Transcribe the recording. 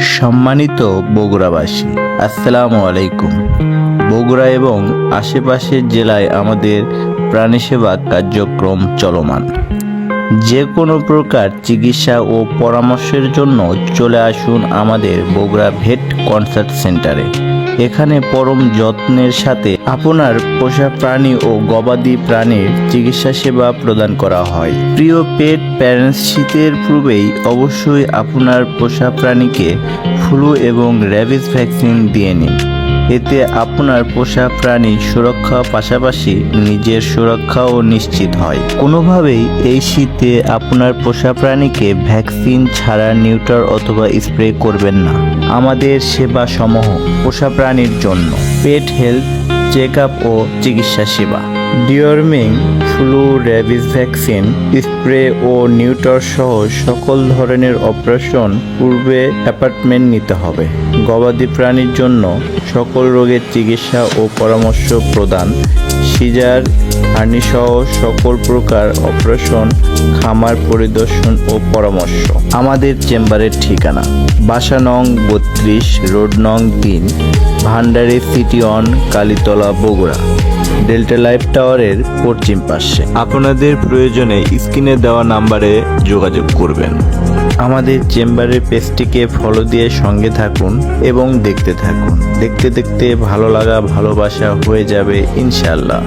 সম্মানিত বগুড়াবাসী আসসালামু আলাইকুম। বগুড়া এবং আশেপাশের জেলায় আমাদের প্রাণী সেবা কার্যক্রম চলমান। যে কোনো প্রকার চিকিৎসা ও পরামর্শের জন্য চলে আসুন আমাদের বগুড়া ভেট কনসার্ট সেন্টারে। এখানে পরম যত্নের সাথে আপনার পোষা প্রাণী ও গবাদি প্রাণীর চিকিৎসা সেবা প্রদান করা হয়। প্রিয় পেট প্যারেন্টস, শীতের পূর্বেই অবশ্যই আপনার পোষা প্রাণীকে ফ্লু এবং র্যাবিস ভ্যাকসিন দিয়ে নিন। এতে আপনার পোষা প্রাণী সুরক্ষা পাশাপাশি নিজের সুরক্ষাও নিশ্চিত হয়। কোনোভাবেই এই শীতে আপনার পোষা প্রাণীকে ভ্যাকসিন ছাড়া নিউটার অথবা স্প্রে করবেন না। আমাদের সেবা সমূহ পোষা প্রাণীর জন্য। পেট হেলথ, চেক আপ ও চিকিৎসা সেবা। Deworming flu rabies vaccine, spray ও নিউটার সহ সকল ধরনের অপারেশন পূর্বে অ্যাপার্টমেন্ট নিতে হবে। গবাদি প্রাণীর জন্য সকল রোগের চিকিৎসা ও পরামর্শ প্রদান, সিজার, হার্নিসহ সকল প্রকার অপারেশন, খামার পরিদর্শন ও পরামর্শ। আমাদের চেম্বারের ঠিকানা বাসা নং বত্রিশ, রোড নং তিন, Bhandari city on Kalitala, Bogura. Delta life টাওয়ারের পশ্চিম পাশে। আপনাদের প্রয়োজনে স্ক্রিনে দেওয়া নাম্বারে যোগাযোগ করবেন। আমাদের চেম্বারের পেজটিকে ফলো দিয়ে সঙ্গে থাকুন এবং দেখতে থাকুন। দেখতে দেখতে ভালো লাগা, ভালোবাসা হয়ে যাবে ইনশাল্লাহ